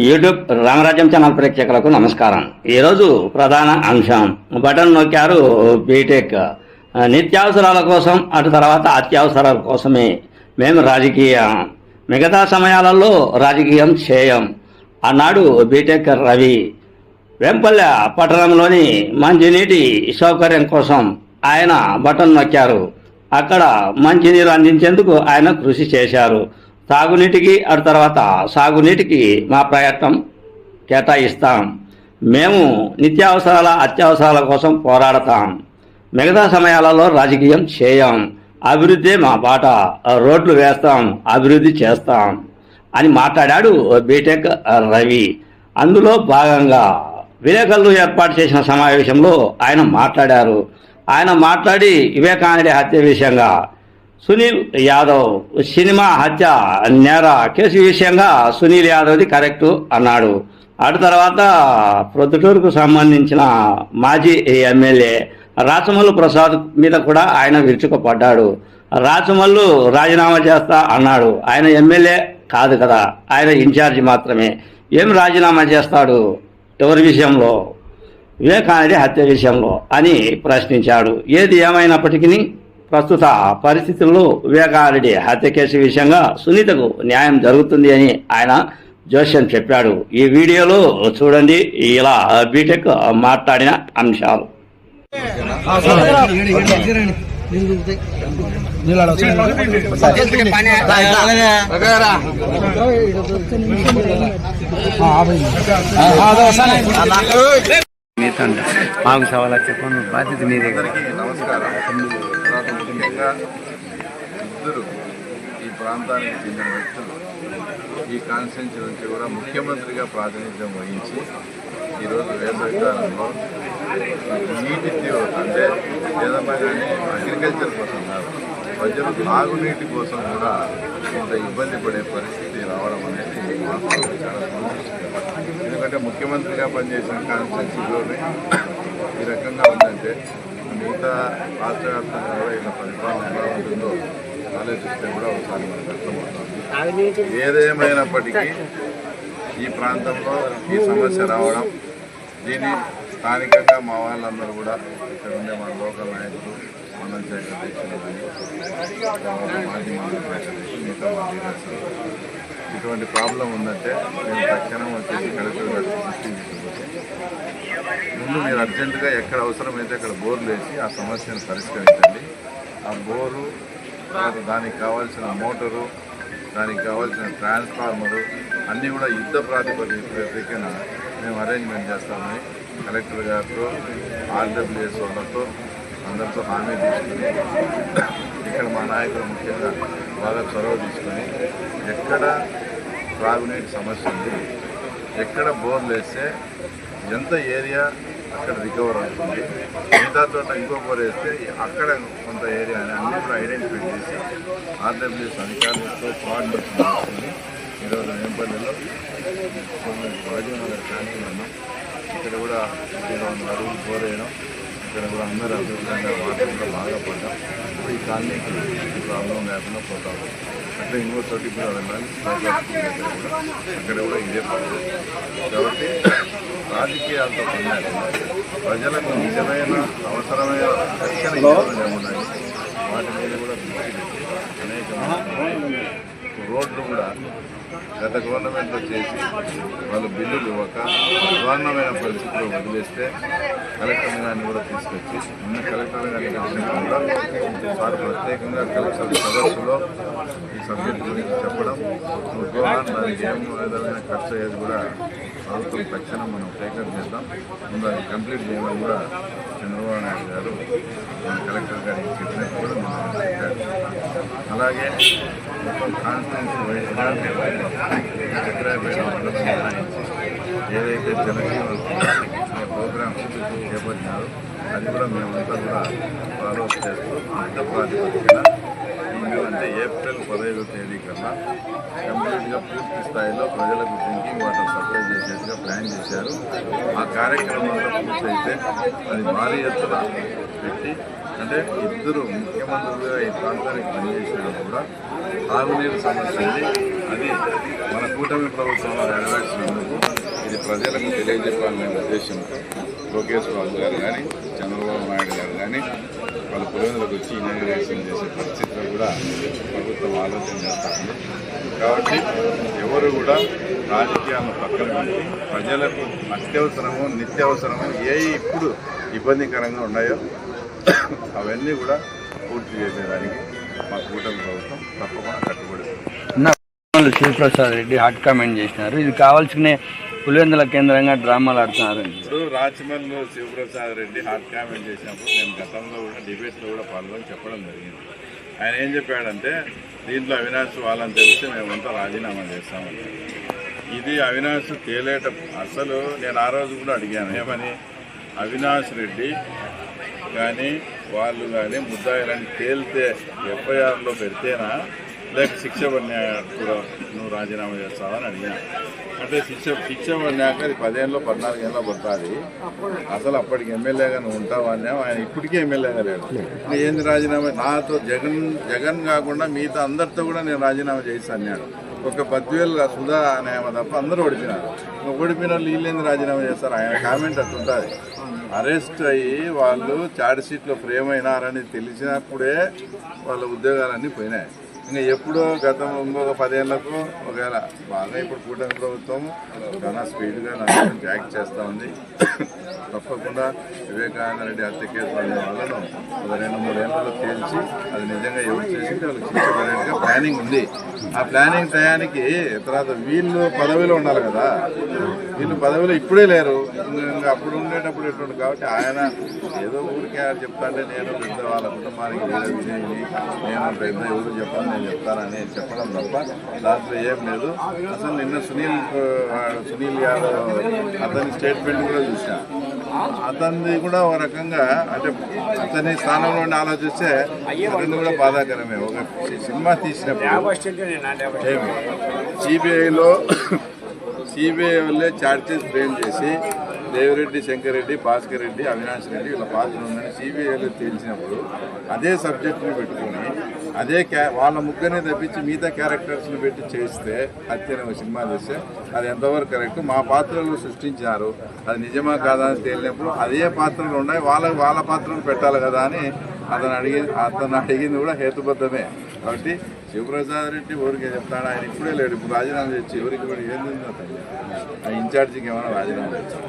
YouTube రామరాజ్యం channel ప్రేక్షకులకు నమస్కారం. ఈరోజు ప్రధాన అంశం. బటన్ నొక్కారు బీటెక్. నిత్యావసరాల కోసం అటు తర్వాత అత్యవసరాల కోసమే మేము రాజకీయం. మిగతా సమయాలలో రాజకీయం చేయం. అన్నాడు బీటెక్ రవి. వెంపల్లె పట్టణంలోని మంచినీటి సౌకర్యం కోసం ఆయన బటన్ నొక్కారు. అక్కడ మంచినీరు అందించేందుకు ఆయన కృషి చేశారు. తాగునీటికి అటు తర్వాత సాగునీటికి మా ప్రయత్నం కేటాయిస్తాం. మేము నిత్యావసరాల అత్యవసరాల కోసం పోరాడతాం. మిగతా సమయాలలో రాజకీయం చేయం. అభివృద్ధి మా బాట. రోడ్లు వేస్తాం అభివృద్ధి చేస్తాం అని మాట్లాడాడు బీటెక్ రవి. అందులో భాగంగా విలేకరులు ఏర్పాటు చేసిన సమావేశంలో ఆయన మాట్లాడారు. ఆయన మాట్లాడి వివేకానంద హత్య విషయంగా సునీల్ యాదవ్ సినిమా హత్య నేర కేసు విషయంగా సునీల్ యాదవ్ది కరెక్టు అన్నాడు. అటు తర్వాత ప్రొద్దుటూరుకు సంబంధించిన మాజీ ఎమ్మెల్యే రాచమల్లు ప్రసాద్ మీద కూడా ఆయన విరుచుకుపడ్డాడు. రాచమల్లు రాజీనామా చేస్తా అన్నాడు. ఆయన ఎమ్మెల్యే కాదు కదా ఆయన ఇన్ఛార్జి మాత్రమే. ఏం రాజీనామా చేస్తాడు? ఎవరి విషయంలో? వివేకానంద హత్య విషయంలో అని ప్రశ్నించాడు. ఏది ఏమైనప్పటికీ ప్రస్తుత పరిస్థితుల్లో వివేకానంద హత్య కేసు విషయంగా సునీతకు న్యాయం జరుగుతుంది అని ఆయన జోస్యం చెప్పాడు. ఈ వీడియోలో చూడండి. ఇలా బీటెక్ మాట్లాడిన అంశాలు. మీతో మాకు సవాల్ చెప్పండి బాధ్యత మీదే నమస్కారం. ముఖ్యంగా ఇద్దరు ఈ ప్రాంతానికి చెందిన వ్యక్తులు ఈ కాన్స్టిట్యూన్సీ నుంచి కూడా ముఖ్యమంత్రిగా ప్రాతినిధ్యం వహించి ఈరోజు వేసవికాలంలో నీటి తీవ్రత అంటే ఏదన్నా కానీ అగ్రికల్చర్ కోసం కాదు ప్రజలు తాగునీటి కోసం కూడా ఇంత ఇబ్బంది పడే పరిస్థితి రావడం అనేది చాలా ఎందుకంటే ముఖ్యమంత్రిగా పనిచేసిన కాన్స్టిట్యూన్సీలోనే ఈ రకంగా ఉందంటే మిగతా రాష్ట్ర వ్యాప్తంగా కూడా ఇలా పరిపాలన ఎలా ఉంటుందో ఆలోచిస్తే కూడా ఒకసారి మనకు అర్థమవుతుంది. ఏదేమైనప్పటికీ ఈ ప్రాంతంలో ఈ సమస్య రావడం దీన్ని స్థానికంగా మా వాళ్ళందరూ కూడా ఇక్కడ ఉండే మా లోకల్ నాయకులు మండల శాఖ అధ్యక్షులు కానీ మాజీ మండల శాఖ అధ్యక్షులు మిగతా ఇటువంటి ప్రాబ్లం ఉందంటే మేము తక్షణం వచ్చేసి కలెక్టర్ గారికి మీరు అర్జెంటుగా ఎక్కడ అవసరమైతే అక్కడ బోర్లు వేసి ఆ సమస్యను పరిష్కరించండి. ఆ బోరు దానికి కావాల్సిన మోటారు దానికి కావాల్సిన ట్రాన్స్ఫార్మరు అన్నీ కూడా యుద్ధ ప్రాతిపదికన మేము అరేంజ్మెంట్ చేస్తామని కలెక్టర్ గారితో ఆర్డబ్ల్యూఎస్ వాళ్ళతో అందరితో హామీ తీసుకుని ఇక్కడ మా నాయకులు ముఖ్యంగా బాగా చొరవ తీసుకొని ఎక్కడ త్రాగునీటి సమస్య ఉంది ఎక్కడ బోర్లు వేస్తే ఎంత ఏరియా అక్కడ రికవర్ అవుతుంది. మిగతా చోట ఇంకో బోర్ వేస్తే అక్కడ కొంత ఏరియా అని అన్ని కూడా ఐడెంటిఫై చేసి ఆర్డబ్ల్యూఎస్ అధికారులతో కోఆర్డినేషన్ చేసుకుని ఈరోజు నేపథ్యంలో రాజీవ్నగర్ క్యాంటీన్ అన్నాం. ఇక్కడ కూడా రెండు వందల అడుగులు బోర్ వేయడం ఇక్కడ కూడా అందరూ అభివృద్ధిగా వాటర్ కూడా బాగా పడ్డాం. ఇప్పుడు ఈ కాలనీకి ప్రాబ్లం లేకుండా పోతాము అట్లా ఇంకో చోటికి కూడా వెళ్ళాలి. సౌకర్యం కూడా అక్కడ కూడా ఇదే ప్రాబ్లం కాబట్టి రాజకీయాలతో ప్రజలకు నిజమైన అవసరమైన రక్షణ ఉన్నాయి వాటి మీద కూడా దృష్టి అనేక రోడ్లు కూడా గత గవర్నమెంట్లో చేసి వాళ్ళు బిల్లులు ఇవ్వక అధ్వాన్నమైన పరిస్థితిలో వదిలేస్తే కలెక్టర్ గారిని కూడా తీసుకొచ్చి నిన్న కలెక్టర్ గారిని కలిసినప్పుడు వారు ప్రత్యేకంగా కలెక్టర్ సదస్సులో ఈ సబ్జెక్ట్ గురించి చెప్పడం గోవా దానికి ఏం విధమైన ఖర్చు అయ్యేది కూడా ప్రభుత్వం తక్షణం మనం టేకప్ చేద్దాం. ముందు అది కంప్లీట్ చేయడం కూడా చంద్రబాబు నాయుడు గారు మన కలెక్టర్ గారికి చెప్పినట్టు కూడా మనం అలాగే మొత్తం కాన్స్టిట్యూన్సీ వైజ్గా ఏదైతే జనజీవన ప్రోగ్రామ్ చేపట్టినారో అది కూడా మేమంతా కూడా ఫాలో అప్ చేస్తూ యుద్ధ ప్రాతిపదికన అంటే ఏప్రిల్ పదహైదో తేదీ కన్నా కంప్లీట్గా పూర్తి స్థాయిలో ప్రజలకు డ్రింకింగ్ వాటర్ సప్లై చేసేట్టుగా ప్లాన్ చేశారు. ఆ కార్యక్రమం పూర్తయితే అది భారీ ఎత్తున పెట్టి అంటే ఇద్దరు ముఖ్యమంత్రులుగా ఈ ప్రాంతానికి పనిచేసినప్పుడు కూడా తాగునీరు సమస్య అది మన కూటమి ప్రభుత్వంలో నెరవేర్చినందుకు ప్రజలకు తెలియజెప్పాలనే ఉద్దేశంతో లోకేష్ బాబు గారు కానీ చంద్రబాబు నాయుడు గారు కానీ వాళ్ళ పురోగతులకు వచ్చి ఇనాగ్రేషన్ చేసే పరిస్థితులు కూడా ప్రభుత్వం ఆలోచన చేస్తుంది. కాబట్టి ఎవరు కూడా రాజకీయాలను పక్కన పెట్టి ప్రజలకు అత్యవసరము నిత్యావసరము ఏ ఇప్పుడు ఇబ్బందికరంగా ఉన్నాయో అవన్నీ కూడా పూర్తి చేసేదానికి మా కూటమి ప్రభుత్వం తప్పకుండా కట్టుబడి శివప్రసాద్ రెడ్డి హాట్ కామెంట్ చేసినారు. ఇది కావాల్సిన పులివెందుల కేంద్రంగా డ్రామాలు ఆడుతున్నారు ఇప్పుడు రాచమల్లు శివప్రసాద్ రెడ్డి హాట్ కామెంట్ చేసినప్పుడు నేను గతంలో కూడా డిబేట్లో కూడా పాల్గొని చెప్పడం జరిగింది. ఆయన ఏం చెప్పాడంటే దీంట్లో అవినాష్ వాళ్ళని తెలిసి మేమంతా రాజీనామా చేస్తామని. ఇది అవినాష్ తేలేట అసలు నేను ఆ రోజు కూడా అడిగాను ఏమని? అవినాష్ రెడ్డి కానీ వాళ్ళు కానీ ముద్దాయిలని తేలితే ఎఫ్ఐఆర్లో పెడితేనా లేక శిక్ష పడినాక కూడా? నువ్వు రాజీనామా చేస్తావని అడిగినా. అంటే శిక్ష శిక్ష పడినాక అది పదేళ్ళలో పద్నాలుగు ఏళ్ళలో పడుతుంది అసలు అప్పటికి ఎమ్మెల్యేగా నువ్వు ఉంటావు ఆయన ఇప్పటికీ ఎమ్మెల్యేగా లేడు. ఇంకా ఏంది రాజీనామా? నాతో జగన్ జగన్ కాకుండా మిగతా అందరితో కూడా నేను రాజీనామా చేసి అన్నాడు. ఒక పదివేలు సుధా అనే తప్ప అందరూ ఓడిపోయినారు. ఓడిపోయిన వాళ్ళు వీళ్ళేంది రాజీనామా చేస్తారు? ఆయన కామెంట్ అట్టుంటుంది అరెస్ట్ అయ్యి వాళ్ళు చార్జ్ షీట్లో ఫ్రేమ్ అయినారని తెలిసినప్పుడే వాళ్ళ ఉద్యోగాలన్నీ పోయినాయి. ఇంకా ఎప్పుడో గతం ఇంకొక పదేళ్ళకు ఒకవేళ బాగా ఇప్పుడు కూటమి ప్రభుత్వం చాలా స్పీడ్గా నన్ను యాక్ట్ చేస్తూ ఉంది. తప్పకుండా వివేకానంద రెడ్డి హత్య కేసు వాళ్ళను ఒక రెండు ఏళ్ళలో తేల్చి అది నిజంగా ఎవరు చేసింది? వాళ్ళకి ప్లానింగ్ ఉంది. ఆ ప్లానింగ్ టయానికి తర్వాత వీళ్ళు పదవిలో ఉండాలి కదా. వీళ్ళు పదవిలో ఇప్పుడే లేరు. ఇంకా అప్పుడు ఉండేటప్పుడు ఎటువంటి కాబట్టి ఆయన ఏదో ఊరికే ఆయన చెప్తాంటే నేను పెద్ద వాళ్ళ కుటుంబానికి వీర నేను పెద్ద ఎవరు చెప్పాను నేను చెప్తానని చెప్పడం తప్ప దాంట్లో ఏం లేదు. అసలు నిన్న సునీల్ సునీల్ యాదవ్ అతని స్టేట్మెంట్ కూడా చూసాను అతనిది కూడా ఒక రకంగా అంటే అతని స్థానంలో ఉండి ఆలోచిస్తే అతని కూడా బాధాకరమే. ఒక సినిమా తీసినప్పుడు సిబిఐలో సిబిఐ వల్లే ఛార్జెస్ ఫ్రేమ్ చేసి దేవిరెడ్డి శంకర్ రెడ్డి భాస్కర్ రెడ్డి అవినాష్ రెడ్డి వీళ్ళ పాత్ర ఉందని సిబిఐలో తేల్చినప్పుడు అదే సబ్జెక్ట్ని పెట్టుకొని అదే క్యా వాళ్ళ ముగ్గురిని తప్పించి మిగతా క్యారెక్టర్స్ని పెట్టి చేస్తే హత్యను సినిమా చేస్తే అది ఎంతవరకు కరెక్ట్? మా పాత్రలు సృష్టించారు. అది నిజమా కాదా అని తేలినప్పుడు అదే పాత్రలు ఉన్నాయి. వాళ్ళ వాళ్ళ పాత్రలు పెట్టాలి కదా అని అతను అడిగి అతను అడిగింది కూడా హేతుబద్ధమే. కాబట్టి శివప్రసాద్ రెడ్డి ఊరికే చెప్తాడు. ఆయన ఇప్పుడే లేడు. ఇప్పుడు రాజీనామా చేసి ఎవరికి కూడా ఏంది ఆ ఇన్ఛార్జికి ఏమైనా రాజీనామా చేస్తాడు.